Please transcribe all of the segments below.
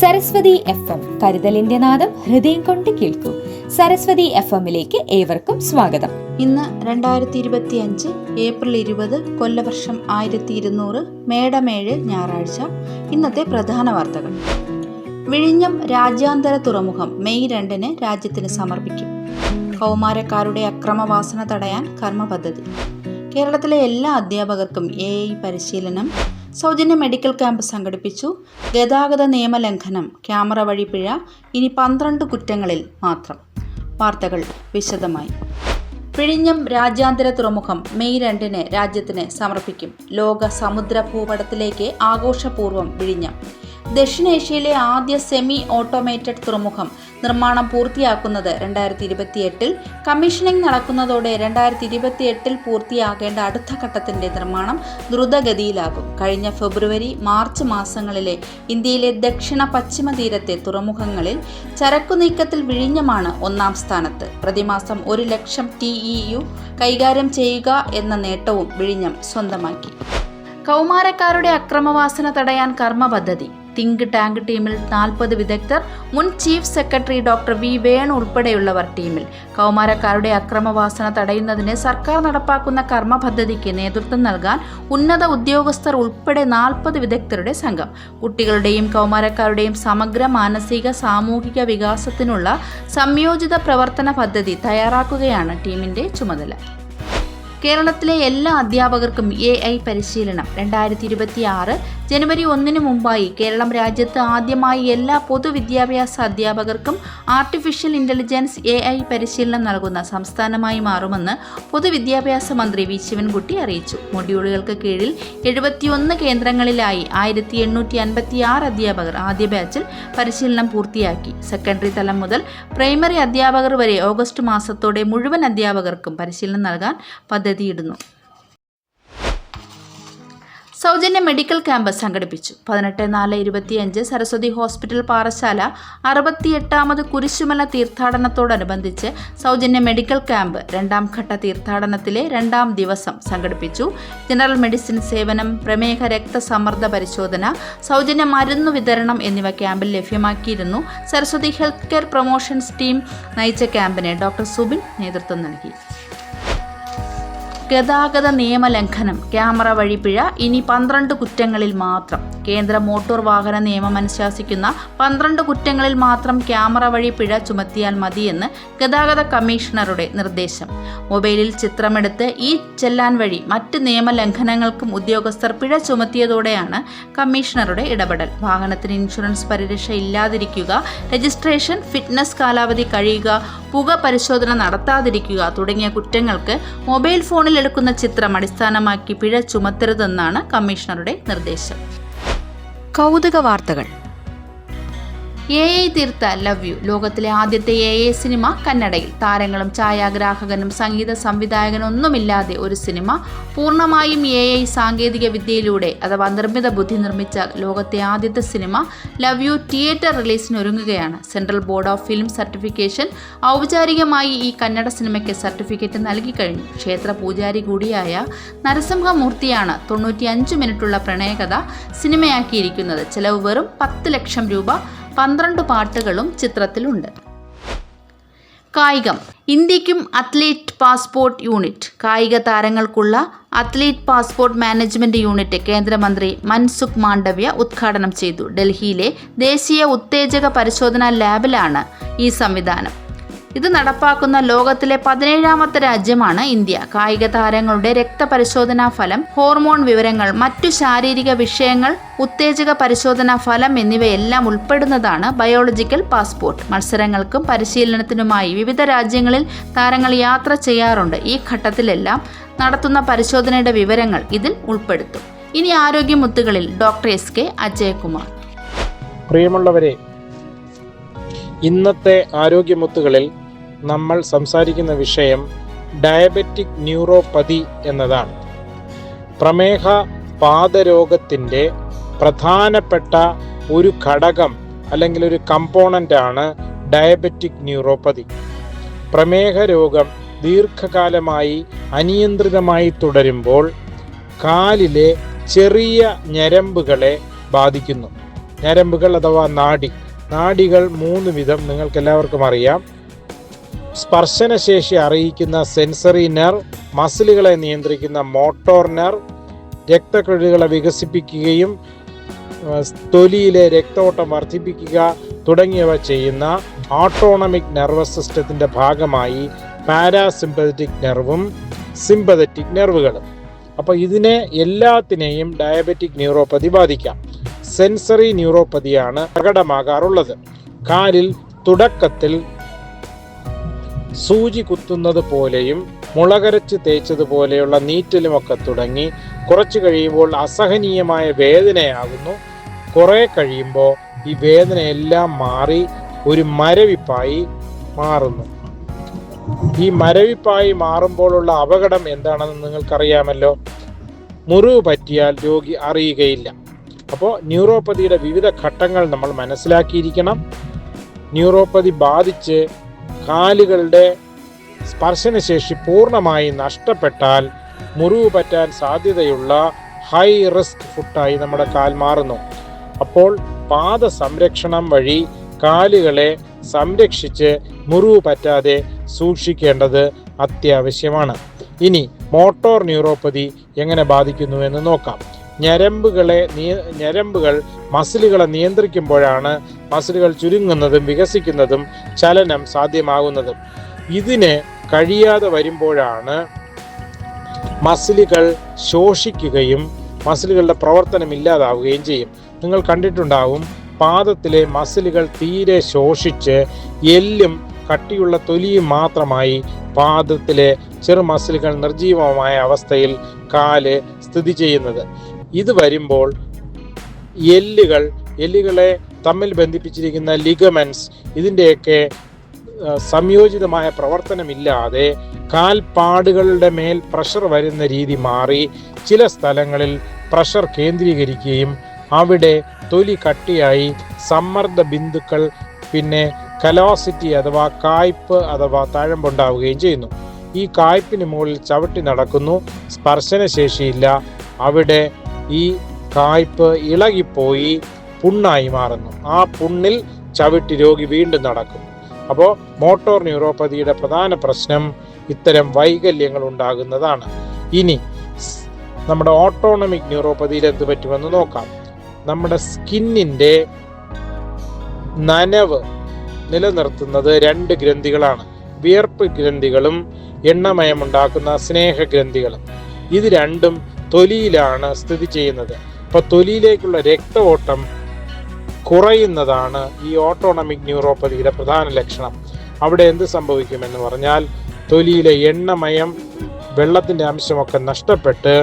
Saraswati F M കരുതലിന്റെ നാദം ഹൃദയം കൊണ്ട് കേൾക്കൂ. സരസ്വതി എഫ് എമ്മിലേക്ക് ഏവർക്കും സ്വാഗതം. ഇന്ന് രണ്ടായിരത്തി ഇരുപത്തി അഞ്ച് ഏപ്രിൽ ഇരുപത് കൊല്ലവർഷം ആയിരത്തി ഇരുന്നൂറ് മേടമേഴ് ഞായറാഴ്ച. ഇന്നത്തെ പ്രധാന വാർത്തകൾ. വിഴിഞ്ഞം രാജ്യാന്തര തുറമുഖം മെയ് രണ്ടിന് രാജ്യത്തിന് സമർപ്പിക്കും. കൗമാരക്കാരുടെ അക്രമവാസന തടയാൻ കർമ്മ പദ്ധതി കേരളത്തിലെ എല്ലാ അധ്യാപകർക്കും എ പരിശീലനം സൗജന്യ മെഡിക്കൽ ക്യാമ്പ് സംഘടിപ്പിച്ചു. ഗതാഗത നിയമലംഘനം ക്യാമറ വഴി പിഴ ഇനി പന്ത്രണ്ട് കുറ്റങ്ങളിൽ മാത്രം. വാർത്തകൾ വിശദമായി. വിഴിഞ്ഞം രാജ്യാന്തര തുറമുഖം മെയ് രണ്ടിന് രാജ്യത്തിന് സമർപ്പിക്കും. ലോക സമുദ്ര ഭൂപടത്തിലേക്ക് ആഘോഷപൂർവം വിഴിഞ്ഞം. ദക്ഷിണേഷ്യയിലെ ആദ്യ സെമി ഓട്ടോമേറ്റഡ് തുറമുഖം നിർമ്മാണം പൂർത്തിയാക്കുന്നത് രണ്ടായിരത്തി ഇരുപത്തിയെട്ടിൽ കമ്മീഷനിംഗ് നടക്കുന്നതോടെ രണ്ടായിരത്തി ഇരുപത്തിയെട്ടിൽ പൂർത്തിയാകേണ്ട അടുത്ത ഘട്ടത്തിന്റെ നിർമ്മാണം ദ്രുതഗതിയിലാകും. കഴിഞ്ഞ ഫെബ്രുവരി മാർച്ച് മാസങ്ങളിലെ ഇന്ത്യയിലെ ദക്ഷിണ പശ്ചിമ തീരത്തെ തുറമുഖങ്ങളിൽ ചരക്കുനീക്കത്തിൽ വിഴിഞ്ഞമാണ് ഒന്നാം സ്ഥാനത്ത്. പ്രതിമാസം ഒരു ലക്ഷം ടി കൈകാര്യം ചെയ്യുക എന്ന നേട്ടവും വിഴിഞ്ഞം സ്വന്തമാക്കി. കൗമാരക്കാരുടെ അക്രമവാസന തടയാൻ കർമ്മ പദ്ധതി. തിങ്ക് ടാങ്ക് ടീമിൽ നാൽപ്പത് വിദഗ്ധർ മുൻ chief secretary doctor V Venu ഉൾപ്പെടെയുള്ളവർ ടീമിൽ. കൗമാരക്കാരുടെ അക്രമവാസന തടയുന്നതിന് സർക്കാർ നടപ്പാക്കുന്ന കർമ്മ പദ്ധതിക്ക് നേതൃത്വം നൽകാൻ ഉന്നത ഉദ്യോഗസ്ഥർ ഉൾപ്പെടെ നാൽപ്പത് വിദഗ്ധരുടെ സംഘം. കുട്ടികളുടെയും കൗമാരക്കാരുടെയും സമഗ്ര മാനസിക സാമൂഹിക വികാസത്തിനുള്ള സംയോജിത പ്രവർത്തന പദ്ധതി തയ്യാറാക്കുകയാണ് ടീമിന്റെ ചുമതല. കേരളത്തിലെ എല്ലാ അധ്യാപകർക്കും എ ഐ പരിശീലനം. രണ്ടായിരത്തി ഇരുപത്തി ആറ് ജനുവരി ഒന്നിന് മുമ്പായി കേരളം രാജ്യത്ത് ആദ്യമായി എല്ലാ പൊതുവിദ്യാഭ്യാസ അധ്യാപകർക്കും ആർട്ടിഫിഷ്യൽ ഇന്റലിജൻസ് എ ഐ പരിശീലനം നൽകുന്ന സംസ്ഥാനമായി മാറുമെന്ന് പൊതുവിദ്യാഭ്യാസ മന്ത്രി വി ശിവൻകുട്ടി അറിയിച്ചു. മൊഡ്യൂളുകൾക്ക് കീഴിൽ എഴുപത്തിയൊന്ന് കേന്ദ്രങ്ങളിലായി ആയിരത്തി എണ്ണൂറ്റി അൻപത്തി ആറ് അധ്യാപകർ ആദ്യ ബാച്ചിൽ പരിശീലനം പൂർത്തിയാക്കി. സെക്കൻഡറി തലം മുതൽ പ്രൈമറി അധ്യാപകർ വരെ ഓഗസ്റ്റ് മാസത്തോടെ മുഴുവൻ അധ്യാപകർക്കും പരിശീലനം നൽകാൻ പദ്ധതിയിടുന്നു. സൗജന്യ മെഡിക്കൽ ക്യാമ്പ് സംഘടിപ്പിച്ചു. പതിനെട്ട് നാല് ഇരുപത്തിയഞ്ച് സരസ്വതി ഹോസ്പിറ്റൽ പാറശാല അറുപത്തിയെട്ടാമത് കുരിശുമല തീർത്ഥാടനത്തോടനുബന്ധിച്ച് സൗജന്യ മെഡിക്കൽ ക്യാമ്പ് രണ്ടാം ഘട്ട തീർത്ഥാടനത്തിലെ രണ്ടാം ദിവസം സംഘടിപ്പിച്ചു. ജനറൽ മെഡിസിൻ സേവനം പ്രമേഹ രക്തസമ്മർദ്ദ പരിശോധന സൗജന്യ മരുന്ന് വിതരണം എന്നിവ ക്യാമ്പിൽ ലഭ്യമാക്കിയിരുന്നു. Saraswathi health care promotions team നയിച്ച ക്യാമ്പിന് ഡോക്ടർ സുബിൻ നേതൃത്വം നൽകി. ഗതാഗത നിയമലംഘനം ക്യാമറ വഴി പിഴ ഇനി പന്ത്രണ്ട് കുറ്റങ്ങളിൽ മാത്രം. കേന്ദ്ര മോട്ടോർ വാഹന നിയമം അനുശാസിക്കുന്ന പന്ത്രണ്ട് കുറ്റങ്ങളിൽ മാത്രം ക്യാമറ വഴി പിഴ ചുമത്തിയാൽ മതിയെന്ന് ഗതാഗത കമ്മീഷണറുടെ നിർദ്ദേശം. മൊബൈലിൽ ചിത്രമെടുത്ത് ഈ ചെല്ലാൻ വഴി മറ്റ് നിയമലംഘനങ്ങൾക്കും ഉദ്യോഗസ്ഥർ പിഴ ചുമത്തിയതോടെയാണ് കമ്മീഷണറുടെ ഇടപെടൽ. വാഹനത്തിന് ഇൻഷുറൻസ് പരിരക്ഷ ഇല്ലാതിരിക്കുക രജിസ്ട്രേഷൻ ഫിറ്റ്നസ് കാലാവധി കഴിയുക പുക പരിശോധന നടത്താതിരിക്കുക തുടങ്ങിയ കുറ്റങ്ങൾക്ക് മൊബൈൽ ഫോണിൽ എടുക്കുന്ന ചിത്രം അടിസ്ഥാനമാക്കി പിഴ ചുമത്തരുതെന്നാണ് കമ്മീഷണറുടെ നിർദ്ദേശം. കൗതുക വാർത്തകൾ എ ഐ തീർത്ത ലവ് യു ലോകത്തിലെ ആദ്യത്തെ എ ഐ സിനിമ കന്നഡയിൽ. താരങ്ങളും ഛായാഗ്രാഹകനും സംഗീത സംവിധായകനൊന്നുമില്ലാതെ ഒരു സിനിമ പൂർണമായും എ ഐ സാങ്കേതിക വിദ്യയിലൂടെ അഥവാ നിർമ്മിത ബുദ്ധി നിർമ്മിച്ച ലോകത്തെ ആദ്യത്തെ സിനിമ ലവ് യു തിയേറ്റർ റിലീസിന് ഒരുങ്ങുകയാണ് central board of film certification ഔപചാരികമായി ഈ കന്നഡ സിനിമയ്ക്ക് സർട്ടിഫിക്കറ്റ് നൽകി കഴിഞ്ഞു. ക്ഷേത്ര പൂജാരി കൂടിയായ നരസിംഹമൂർത്തിയാണ് തൊണ്ണൂറ്റിയഞ്ച് മിനിറ്റുള്ള പ്രണയകഥ സിനിമയാക്കിയിരിക്കുന്നത്. ചെലവ് വെറും പത്ത് ലക്ഷം രൂപ. പന്ത്രണ്ട് പാട്ടുകളും ചിത്രത്തിലുണ്ട്. കായികം. ഇന്ത്യക്കും അത്ലീറ്റ് പാസ്പോർട്ട് യൂണിറ്റ്. കായിക താരങ്ങൾക്കുള്ള അത്ലീറ്റ് പാസ്പോർട്ട് മാനേജ്മെന്റ് യൂണിറ്റ് കേന്ദ്രമന്ത്രി മൻസുഖ് മാണ്ഡവ്യ ഉദ്ഘാടനം ചെയ്തു. ഡൽഹിയിലെ ദേശീയ ഉത്തേജക പരിശോധനാ ലാബിലാണ് ഈ സംവിധാനം. ഇത് നടപ്പാക്കുന്ന ലോകത്തിലെ പതിനേഴാമത്തെ രാജ്യമാണ് ഇന്ത്യ. കായിക താരങ്ങളുടെ രക്തപരിശോധനാ ഫലം ഹോർമോൺ വിവരങ്ങൾ മറ്റു ശാരീരിക വിഷയങ്ങൾ ഉത്തേജക പരിശോധനാ ഫലം എന്നിവയെല്ലാം ഉൾപ്പെടുന്നതാണ് ബയോളജിക്കൽ പാസ്പോർട്ട്. മത്സരങ്ങൾക്കും പരിശീലനത്തിനുമായി വിവിധ രാജ്യങ്ങളിൽ താരങ്ങൾ യാത്ര ചെയ്യാറുണ്ട്. ഈ ഘട്ടത്തിലെല്ലാം നടത്തുന്ന പരിശോധനയുടെ വിവരങ്ങൾ ഇതിൽ ഉൾപ്പെടുത്തും. ഇനി ആരോഗ്യമുത്തുകളിൽ ഡോക്ടർ എസ് കെ അജയകുമാർ. പ്രിയമുള്ളവരെ ഇന്നത്തെ ആരോഗ്യമുത്തുകളിൽ നമ്മൾ സംസാരിക്കുന്ന വിഷയം ഡയബറ്റിക് ന്യൂറോപ്പതി എന്നതാണ്. പ്രമേഹ പാദരോഗത്തിന്റെ പ്രധാനപ്പെട്ട ഒരു ഘടകം അല്ലെങ്കിൽ ഒരു കമ്പോണന്റ് ആണ് ഡയബറ്റിക് ന്യൂറോപ്പതി. പ്രമേഹ രോഗം ദീർഘകാലമായി അനിയന്ത്രിതമായി തുടരുമ്പോൾ കാലിലെ ചെറിയ ഞരമ്പുകളെ ബാധിക്കുന്നു. ഞരമ്പുകൾ അഥവാ നാഡി. നാഡികൾ മൂന്ന് വിധം നിങ്ങൾക്ക് എല്ലാവർക്കും അറിയാം. സ്പർശനശേഷി അറിയിക്കുന്ന സെൻസറി നെർവ് മസിലുകളെ നിയന്ത്രിക്കുന്ന മോട്ടോർ നെർവ് രക്തക്കുഴലുകളെ വികസിപ്പിക്കുകയും തൊലിയിലെ രക്തോട്ടം വർദ്ധിപ്പിക്കുക തുടങ്ങിയവ ചെയ്യുന്ന ഓട്ടോണമിക് നെർവസ് സിസ്റ്റത്തിന്റെ ഭാഗമായി പാരാസിമ്പതറ്റിക് നെർവും സിമ്പതറ്റിക് നെർവുകളും അപ്പോൾ ഇതിനെ എല്ലാത്തിനെയും ഡയബറ്റിക് ന്യൂറോപ്പതി ബാധിക്കാം. സെൻസറി ന്യൂറോപ്പതിയാണ് പ്രകടമാകാറുള്ളത്. കാലിൽ തുടക്കത്തിൽ സൂചി കുത്തുന്നത് പോലെയും മുളകരച്ച് തേച്ചതുപോലെയുള്ള നീറ്റലുമൊക്കെ തുടങ്ങി കുറച്ച് കഴിയുമ്പോൾ അസഹനീയമായ വേദനയാകുന്നു. കുറേ കഴിയുമ്പോൾ ഈ വേദനയെല്ലാം മാറി ഒരു മരവിപ്പായി മാറുന്നു. ഈ മരവിപ്പായി മാറുമ്പോഴുള്ള അപകടം എന്താണെന്ന് നിങ്ങൾക്കറിയാമല്ലോ? മുറിവ് പറ്റിയാൽ രോഗി അറിയുകയില്ല. അപ്പോൾ ന്യൂറോപ്പതിയുടെ വിവിധ ഘട്ടങ്ങൾ നമ്മൾ മനസ്സിലാക്കിയിരിക്കണം. ന്യൂറോപ്പതി ബാധിച്ച് കാലുകളുടെ സ്പർശനശേഷി പൂർണമായി നഷ്ടപ്പെട്ടാൽ മുറിവ് പറ്റാൻ സാധ്യതയുള്ള ഹൈ റിസ്ക് ഫുട്ടായി നമ്മുടെ കാൽ മാറുന്നു. അപ്പോൾ പാദ സംരക്ഷണം വഴി കാലുകളെ സംരക്ഷിച്ച് മുറിവ് പറ്റാതെ സൂക്ഷിക്കേണ്ടത് അത്യാവശ്യമാണ്. ഇനി മോട്ടോർ ന്യൂറോപ്പതി എങ്ങനെ ബാധിക്കുന്നു എന്ന് നോക്കാം. ഞരമ്പുകളെ ഞരമ്പുകൾ മസിലുകളെ നിയന്ത്രിക്കുമ്പോഴാണ് മസിലുകൾ ചുരുങ്ങുന്നതും വികസിക്കുന്നതും ചലനം സാധ്യമാകുന്നതും. ഇതിന് കഴിയാതെ വരുമ്പോഴാണ് മസിലുകൾ ശോഷിക്കുകയും മസിലുകളുടെ പ്രവർത്തനം ഇല്ലാതാവുകയും ചെയ്യും. നിങ്ങൾ കണ്ടിട്ടുണ്ടാവും പാദത്തിലെ മസിലുകൾ തീരെ ശോഷിച്ച് എല്ലും കട്ടിയുള്ള തൊലിയും മാത്രമായി പാദത്തിലെ ചെറു മസിലുകൾ നിർജീവമായ അവസ്ഥയിൽ കാൽ സ്ഥിതി ചെയ്യുന്നത്. ഇത് വരുമ്പോൾ എല്ലുകൾ എല്ലുകളെ തമ്മിൽ ബന്ധിപ്പിച്ചിരിക്കുന്ന ലിഗമെൻസ് ഇതിന്റെയൊക്കെ സംയോജിതമായ പ്രവർത്തനമില്ലാതെ കാൽപ്പാടുകളുടെ മേൽ പ്രഷർ വരുന്ന രീതി മാറി ചില സ്ഥലങ്ങളിൽ പ്രഷർ കേന്ദ്രീകരിക്കുകയും അവിടെ തൊലി കട്ടിയായി സമ്മർദ്ദ ബിന്ദുക്കൾ പിന്നെ കലോസിറ്റി അഥവാ കായ്പ് അഥവാ തഴമ്പുണ്ടാവുകയും ചെയ്യുന്നു. ഈ കായ്പിന് മുകളിൽ ചവിട്ടി നടക്കുന്നു സ്പർശനശേഷിയില്ല അവിടെ ഈ കായ്പ് ഇളകിപ്പോയി പുണ്ണായി മാറുന്നു. ആ പുണ്ണിൽ ചവിട്ടി രോഗി വീണ്ടും നടക്കും. അപ്പോൾ മോട്ടോർ ന്യൂറോപ്പതിയുടെ പ്രധാന പ്രശ്നം ഇത്തരം വൈകല്യങ്ങൾ ഉണ്ടാകുന്നതാണ്. ഇനി നമ്മുടെ ഓട്ടോണമിക് ന്യൂറോപ്പതിയിൽ എന്ത് പറ്റുമെന്ന് നോക്കാം. നമ്മുടെ സ്കിന്നിന്റെ നനവ് നിലനിർത്തുന്നത് രണ്ട് ഗ്രന്ഥികളാണ്. വിയർപ്പ് ഗ്രന്ഥികളും എണ്ണമയമുണ്ടാക്കുന്ന സ്നേഹഗ്രന്ഥികളും. ഇത് രണ്ടും തൊലിയിലാണ് സ്ഥിതി ചെയ്യുന്നത്. അപ്പൊ തൊലിയിലേക്കുള്ള രക്തഓട്ടം കുറയുന്നതാണ് ഈ ഓട്ടോണമിക് ന്യൂറോപ്പതിയുടെ പ്രധാന ലക്ഷണം. അവിടെ എന്ത് സംഭവിക്കുമെന്ന് പറഞ്ഞാൽ തൊലിയിലെ എണ്ണമയം വെള്ളത്തിന്റെ അംശമൊക്കെ നഷ്ടപ്പെട്ട്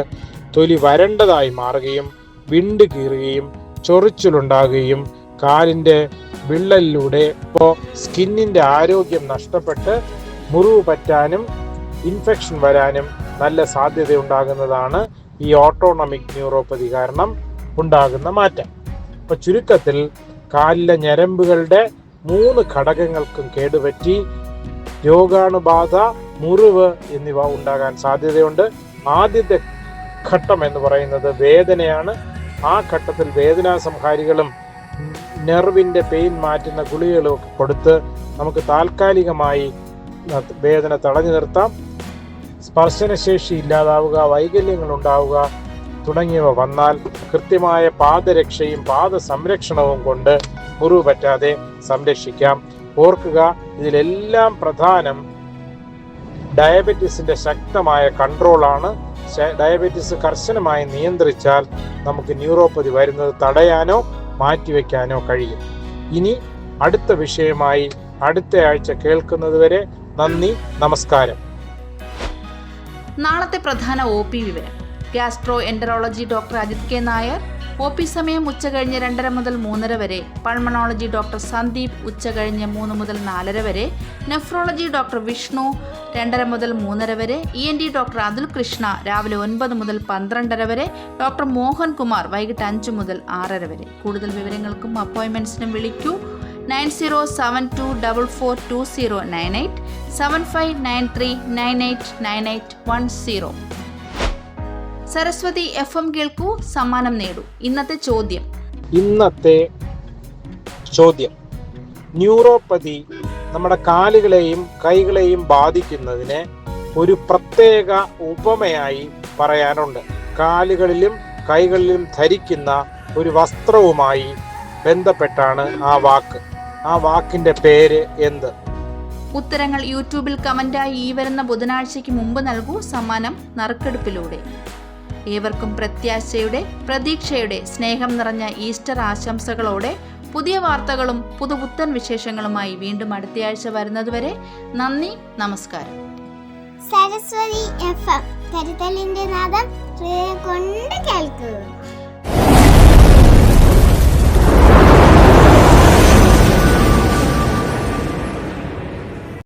തൊലി വരണ്ടതായി മാറുകയും വിണ്ട് കീറുകയും ചൊറിച്ചിലുണ്ടാകുകയും കാലിന്റെ വിള്ളലിലൂടെ ഇപ്പോൾ സ്കിന്നിന്റെ ആരോഗ്യം നഷ്ടപ്പെട്ട് മുറിവ് പറ്റാനും ഇൻഫെക്ഷൻ വരാനും നല്ല സാധ്യത ഉണ്ടാകുന്നതാണ് ഈ ഓട്ടോണമിക് ന്യൂറോപ്പതി കാരണം ഉണ്ടാകുന്ന മാറ്റം. അപ്പോൾ ചുരുക്കത്തിൽ കാലിലെ ഞരമ്പുകളുടെ മൂന്ന് ഘടകങ്ങൾക്കും കേടുപറ്റി രോഗാണുബാധ മുറിവ് എന്നിവ ഉണ്ടാകാൻ സാധ്യതയുണ്ട്. ആദ്യത്തെ ഘട്ടം എന്ന് പറയുന്നത് വേദനയാണ്. ആ ഘട്ടത്തിൽ വേദനാ സംഹാരികളും നെർവിന്റെ പെയിൻ മാറ്റുന്ന ഗുളികകളും കൊടുത്ത് നമുക്ക് താൽക്കാലികമായി വേദന തടഞ്ഞു നിർത്താം. സ്പർശനശേഷി ഇല്ലാതാവുക വൈകല്യങ്ങൾ ഉണ്ടാവുക തുടങ്ങിയവ വന്നാൽ കൃത്യമായ പാദരക്ഷയും പാദ സംരക്ഷണവും കൊണ്ട് മുറിവ് പറ്റാതെ സംരക്ഷിക്കാം. ഓർക്കുക ഇതിലെല്ലാം പ്രധാനം ഡയബറ്റീസിന്റെ ശക്തമായ കൺട്രോളാണ്. ഡയബറ്റീസ് കർശനമായി നിയന്ത്രിച്ചാൽ നമുക്ക് ന്യൂറോപ്പതി വരുന്നത് തടയാനോ മാറ്റിവെക്കാനോ കഴിയും. ഇനി അടുത്ത വിഷയമായി അടുത്ത ആഴ്ച കേൾക്കുന്നതുവരെ നന്ദി നമസ്കാരം. നാളത്തെ പ്രധാന ഒ പി വിവരം. Gastroenterology doctor Ajith K Nair. O P സമയം ഉച്ചകഴിഞ്ഞ് രണ്ടര മുതൽ മൂന്നര വരെ. പൾമണോളജി ഡോക്ടർ സന്ദീപ് ഉച്ച ഉച്ചകഴിഞ്ഞ് മൂന്ന് മുതൽ നാലര വരെ. നെഫ്രോളജി ഡോക്ടർ വിഷ്ണു രണ്ടര മുതൽ മൂന്നര വരെ. E N T doctor Athul Krishna രാവിലെ ഒൻപത് മുതൽ പന്ത്രണ്ടര വരെ. ഡോക്ടർ മോഹൻ കുമാർ വൈകിട്ട് അഞ്ച് മുതൽ ആറര വരെ. കൂടുതൽ വിവരങ്ങൾക്കും അപ്പോയിൻമെന്റ്സിനും വിളിക്കൂ. Nine zero seven two double four two zero nine eight. Seven five nine three nine eight nine eight one zero Saraswathi F M കേൾക്കൂ സമ്മാനം നേടൂ. ഇന്നത്തെ ചോദ്യം. ഇന്നത്തെ ചോദ്യം. ന്യൂറോപ്പതി നമ്മുടെ കാലുകളെയും കൈകളെയും ബാധിക്കുന്നതിന് ഒരു പ്രത്യേക ഉപമയായി പറയാനുണ്ട്. കാലുകളിലും കൈകളിലും ധരിക്കുന്ന ഒരു വസ്ത്രവുമായി ബന്ധപ്പെട്ടാണ് ആ വാക്ക്. ആ വാക്കിന്റെ പേര് എന്ത്? ഉത്തരങ്ങൾ യൂട്യൂബിൽ കമന്റായി ഈ വരുന്ന ബുധനാഴ്ചയ്ക്ക് മുമ്പ് നൽകൂ സമ്മാനം നറുക്കെടുപ്പിലൂടെ. ഏവർക്കും പ്രത്യാശയുടെ പ്രതീക്ഷയുടെ സ്നേഹം നിറഞ്ഞ ഈസ്റ്റർ ആശംസകളോടെ പുതിയ വാർത്തകളും പുതുപുത്തൻ വിശേഷങ്ങളുമായി വീണ്ടും അടുത്തയാഴ്ച വരുന്നതുവരെ നന്ദി നമസ്കാരം. സരസ്വതി എഫ് എം കരുതലിന്റെ നാദം കൊണ്ട് കേൾക്കൂ.